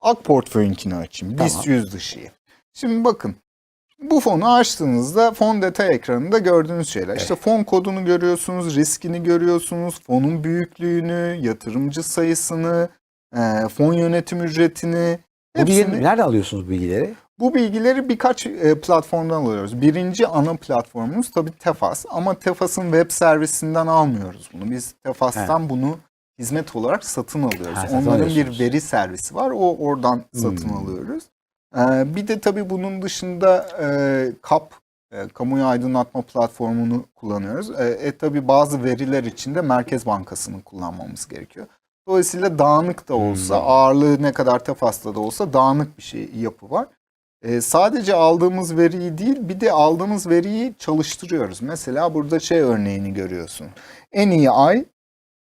Ak portföyünkini açayım. Tamam. BIST 100 dışıyı. Şimdi bakın. Bu fonu açtığınızda fon detay ekranında gördüğünüz şeyler. İşte fon kodunu görüyorsunuz, riskini görüyorsunuz, fonun büyüklüğünü, yatırımcı sayısını, e, fon yönetim ücretini. Bu bilgileri, hepsini- nereden alıyorsunuz bu bilgileri? bu bilgileri birkaç e, platformdan alıyoruz. Birinci ana platformumuz tabii Tefas ama Tefas'ın web servisinden almıyoruz bunu. Biz Tefas'tan bunu hizmet olarak satın alıyoruz. Ha, satın Onların bir veri servisi var. O oradan satın Hmm. alıyoruz. Ee, bir de tabii bunun dışında e, KAP, e, Kamuoyu Aydınlatma Platformu'nu kullanıyoruz. E, e tabii bazı veriler için de Merkez Bankası'nı kullanmamız gerekiyor. Dolayısıyla dağınık da olsa, Hmm. ağırlığı ne kadar Tefas'ta da olsa dağınık bir şey yapı var. Ee, sadece aldığımız veriyi değil bir de aldığımız veriyi çalıştırıyoruz. Mesela burada şey örneğini görüyorsun. En iyi ay,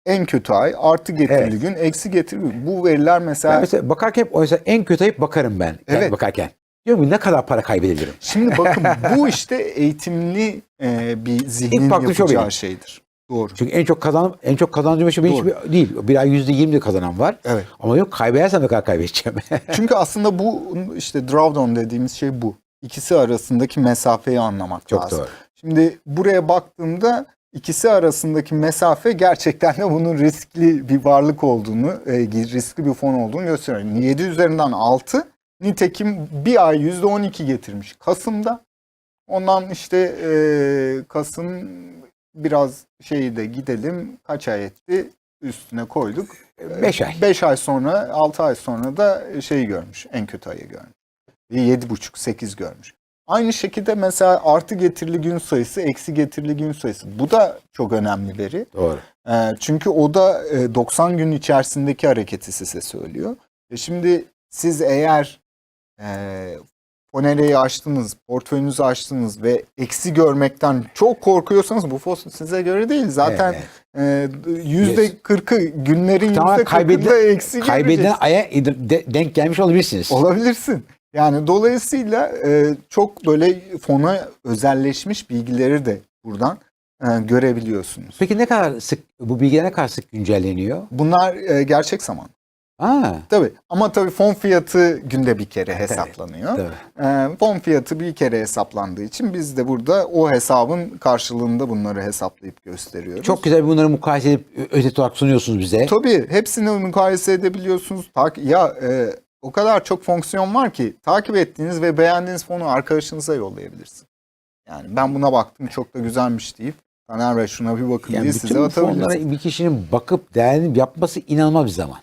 en kötü ay, artı getirili Evet. gün, eksi getirili gün. Bu veriler mesela... Ben mesela bakarken hep mesela en kötü ayıp bakarım ben. Yani Evet. bakarken. Diyorum ki ne kadar para kaybedebilirim? Şimdi bakın bu işte eğitimli e, bir zihnin şey yapacağı benim. şeydir. Doğru. Çünkü en çok kazan en çok kazancım şey benim Doğru. hiçbir değil. Bir ay yüzde yirmi de kazanan var. Evet. Ama yok kaybedersem ne kadar kaybedeceğim. Çünkü aslında bu işte drawdown dediğimiz şey bu. İkisi arasındaki mesafeyi anlamak çok lazım. doğru. Şimdi buraya baktığımda ikisi arasındaki mesafe gerçekten de bunun riskli bir varlık olduğunu, e, riskli bir fon olduğunu gösteriyor. 7 üzerinden 6, nitekim bir ay %12 getirmiş Kasım'da. Ondan işte e, Kasım biraz şeyi de gidelim kaç ay etti üstüne koyduk. 5 ay. 5 ay sonra 6 ay sonra da şeyi görmüş en kötü ayı görmüş. 7,5-8 görmüş. Aynı şekilde mesela artı getirili gün sayısı, eksi getirili gün sayısı. Bu da çok önemli veri. Doğru. Ee, çünkü o da e, 90 gün içerisindeki hareketi size söylüyor. E şimdi siz eğer e, Fonere'yi açtınız, portföyünüzü açtınız ve eksi görmekten çok korkuyorsanız bu fon size göre değil. Zaten e, yüzde kırkı günlerin yüzde kırkında kaybedilen- eksi Kaybedilen göreceksin. aya de- denk gelmiş olabilirsiniz. Olabilirsin. Yani dolayısıyla e, çok böyle fona özelleşmiş bilgileri de buradan e, görebiliyorsunuz. Peki ne kadar sık bu bilgiler ne kadar sık güncelleniyor? Bunlar e, gerçek zaman. Ha, Tabii ama tabii fon fiyatı günde bir kere hesaplanıyor. tabii. E, fon fiyatı bir kere hesaplandığı için biz de burada o hesabın karşılığında bunları hesaplayıp gösteriyoruz. Çok güzel bunları mukayese edip özet olarak sunuyorsunuz bize. Tabii hepsini mukayese edebiliyorsunuz. Tak ya e, o kadar çok fonksiyon var ki takip ettiğiniz ve beğendiğiniz fonu arkadaşınıza yollayabilirsin. Yani ben buna baktım çok da güzelmiş deyip Taner Bey şuna bir bakın Yani diye size atabilirsiniz. bir kişinin bakıp değerli yapması inanılmaz bir zaman.